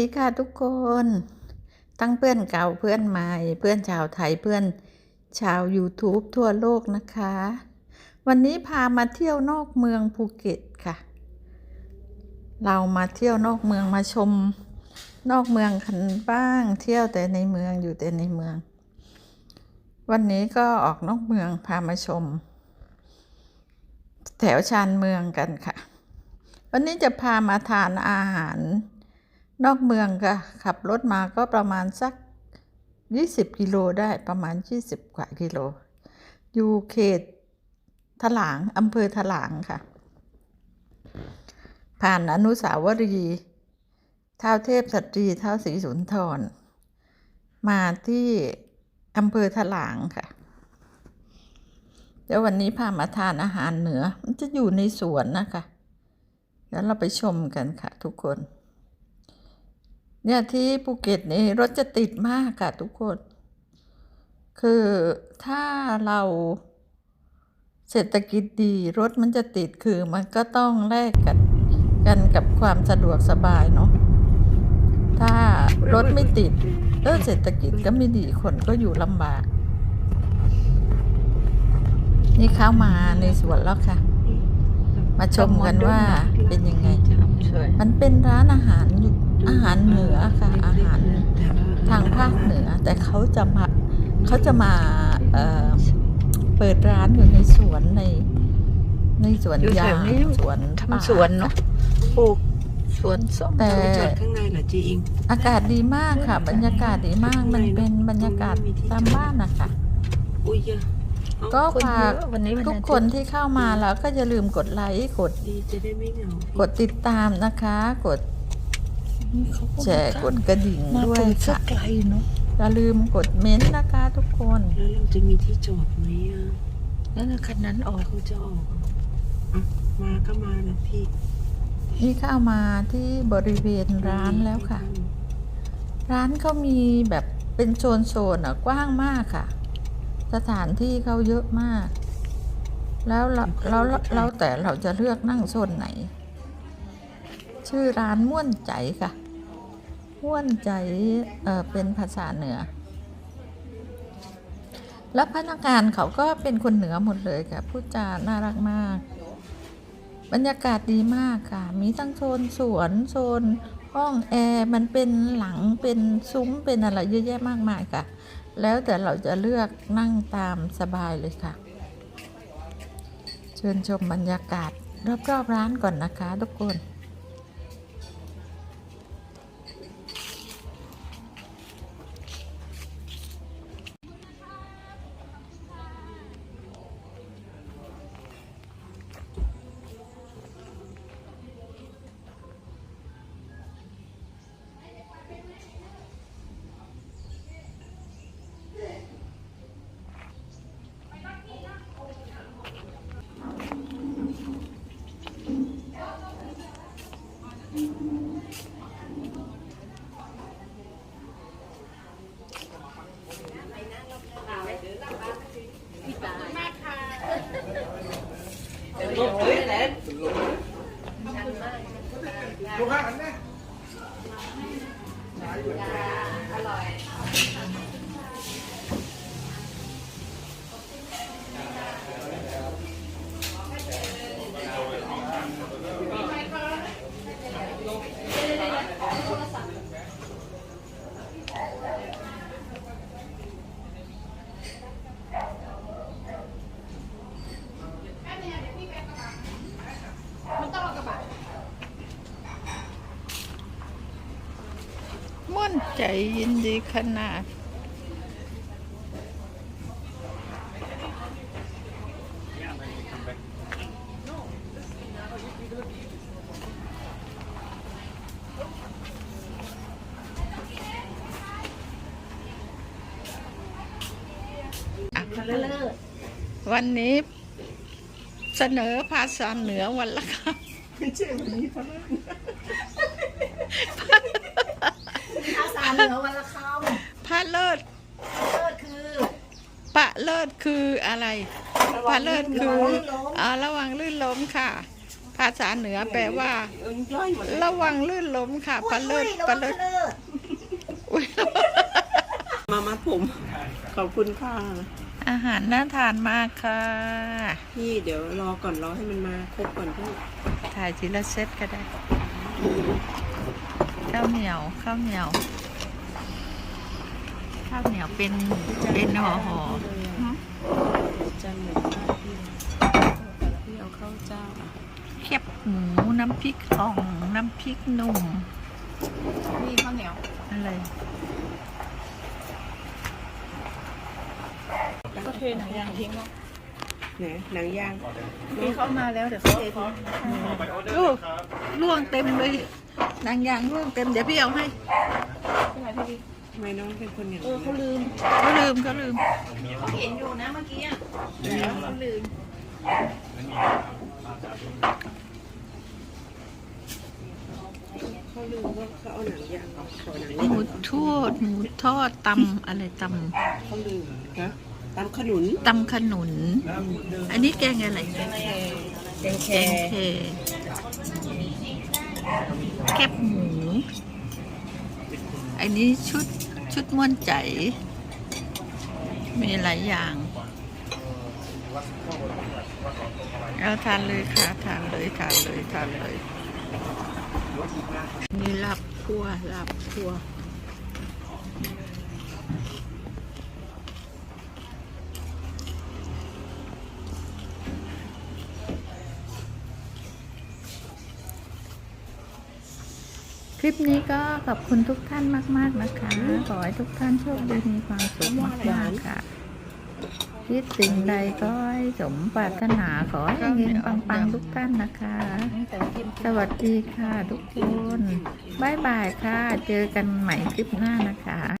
ดีค่ะทุกคน ตั้งเพื่อนเก่าเพื่อนใหม่ เพื่อนชาวไทยเพื่อนชาว YouTube ทั่วโลกนะคะ วันนี้พามาเที่ยวนอกเมืองภูเก็ตค่ะ เรามาเที่ยวนอกเมืองมาชม นอกเมืองกันบ้าง เที่ยวแต่ในเมืองอยู่แต่ในเมือง วันนี้ก็ออกนอกเมืองพามาชม แถวชานเมืองกันค่ะ วันนี้จะพามาทานอาหาร นอกเมืองค่ะ ขับรถมาก็ประมาณสัก 20 กิโลได้ประมาณ 20 กว่ากิโล อยู่เขตถลางอำเภอถลางค่ะ ผ่านอนุสาวรีย์เท้าวเทพสตรีเท้าวศรีสุนทร มาที่อำเภอถลางค่ะเดี๋ยววันนี้พามาทานอาหารเหนือ มันจะอยู่ในสวนนะคะเดี๋ยวเราไปชมกันค่ะทุกคน เนี่ยที่ภูเก็ตนี่รถจะติดมากค่ะทุกคน คือถ้าเราเศรษฐกิจดีรถมันจะติดคือมันก็ต้องแลกกันกันกับความสะดวกสบายเนาะถ้ารถไม่ติดเออเศรษฐกิจก็ไม่ดีคนก็อยู่ลำบาก นี่เข้ามาในสวนแล้วค่ะ มาชมกันว่าเป็นยังไง มันเป็นร้านอาหารอยู่ อาหารเหนือค่ะอาหารทางภาคเหนือ แต่เขาจะมาเขาจะมาเอ่อเปิดร้านอยู่ในสวนใน ในสวนอยู่แถยางวนี้สวนทำป่าสวนเนอะค่ปลูกสวนส้มแต่ไปจอดข้างในเหรอจีอิงอากาศดีมากค่ะ บรรยากาศดีมากมันเป็นบรรยากาศตามบ้านนะคะอุ้ยเยอะเอาก็คนฝาเยกอะวันนี้วัทุกอาทิตย์คนที่เข้ามาแล้วก็อย่าลืมกดไลค์กดดีจะได้ไม่เหงากดติดตามนะคะ กด เขาก็แชร์กดกระดิ่งมาด้วปยลูกสัค่ะกไกลเนาะอย่าลืมกดเม้นต์นะคะทุกคน แล้วเราจะมีที่จอดไหมอะนั่นน่ะคันนั้นออกเขาจะออกอะมาก็มานะพี่นี่เข้ามาที่บริเวณร้านแล้วค่ะ ร้านเขามีแบบเป็นโซนโซนๆอะกว้างมากค่ะ สถานที่เขาเยอะมาก แล้วเราแล้วแล้วแต่เราจะเลือกนั่งโซนไหน ชื่อร้านม่วนใจค่ะม่วนใจเเป็นภาษาเหนือ แล้วพนักงานเขาก็เป็นคนเหนือหมดเลยค่ะพูดจาน่ารักมาก บรรยากาศดีมากค่ะ มีทั้งโซนสวนโซนห้องแอร์มันเป็นหลังเป็นซุ้มเป็นอะไรเยอะแยะมากมายค่ะ แล้วแต่เราจะเลือกนั่งตามสบายเลยค่ะ เชิญชมบรรยากาศรอบๆร้านก่อนนะคะทุกคน ม่ว นใจยินดีขนาด วันนี้เสนอภาษาเหนือวันละคำไม่ใช่วันนี้พะ ภาษา เหนือวันละคพระเลิศำเลิศคือปะเลิศคืออะไรปะเลิศคือระวังลื่นล้มอ่าระวังลื่นล้มค่ะ ภาษาเหนือแปลว่าเอิงย่อยหมดเลยระวังลื่นล้มค่ะปะเลิศระปะวังเลิศเลิยมามัดผม ขอบคุณค่ะอาหารน่าทานมากค่ะ พี่เดี๋ยวรอก่อนรอให้มันมาครบก่อนพี่ถ่ายทีละเซตก็ได้ข้าวเหนียวข้าวเหนียว ข้าวเหนียวเป็นเป็นห่อห่อๆฮะจันเหมือนข้าวพี่พี่เอาข้าวเจ้าอะเค็บหมูน้ำพริกอ่องน้ำพริกหนุ่มนี่ข้าวเหนียวอะไรก็เทหนังยางทิ้งแล้วไหนหนังยางนี่เขามาแล้วเดี๋ยวเขาเททิ้งลูกล่วงเต็มเลยหนางยางล่วงเต็มเดี๋ยวพี่เอาให้เป็นไรพี่ ไมน้องเป็นคนอย่างเออนี้เขาลืมเขาลืมเขาลืมเขาเห็นอยู่นะเมื่อกี้อะเขาลืมเขาลืมว่าเขาเอาหนังยางออกขอหนังหนี่มูทอดหมูทอดตำอะไรตเขาลืมฮะตำขนุนำตำขนุน อันนี้แกงอะไรแกงแคแกงเคแคบหมู อันนี้ชุด ชุดม่วนใจ มีหลายอย่าง เอาทานเลยค่ะ ทานเลยทานเลยทานเลย นี่ลาบคั่วลาบคั่ว คลิปนี้ก็ขอบคุณทุกท่านมาก ๆ นะคะ ขอให้ทุกท่านโชคดีมีความสุขมากๆค่ะคิดสิ่งใดก็ให้สมปรารถนาขอให้เงินปัง ๆ ทุกท่านนะคะ สวัสดีค่ะทุกคน บ๊ายบายค่ะ เจอกันใหม่คลิปหน้านะคะ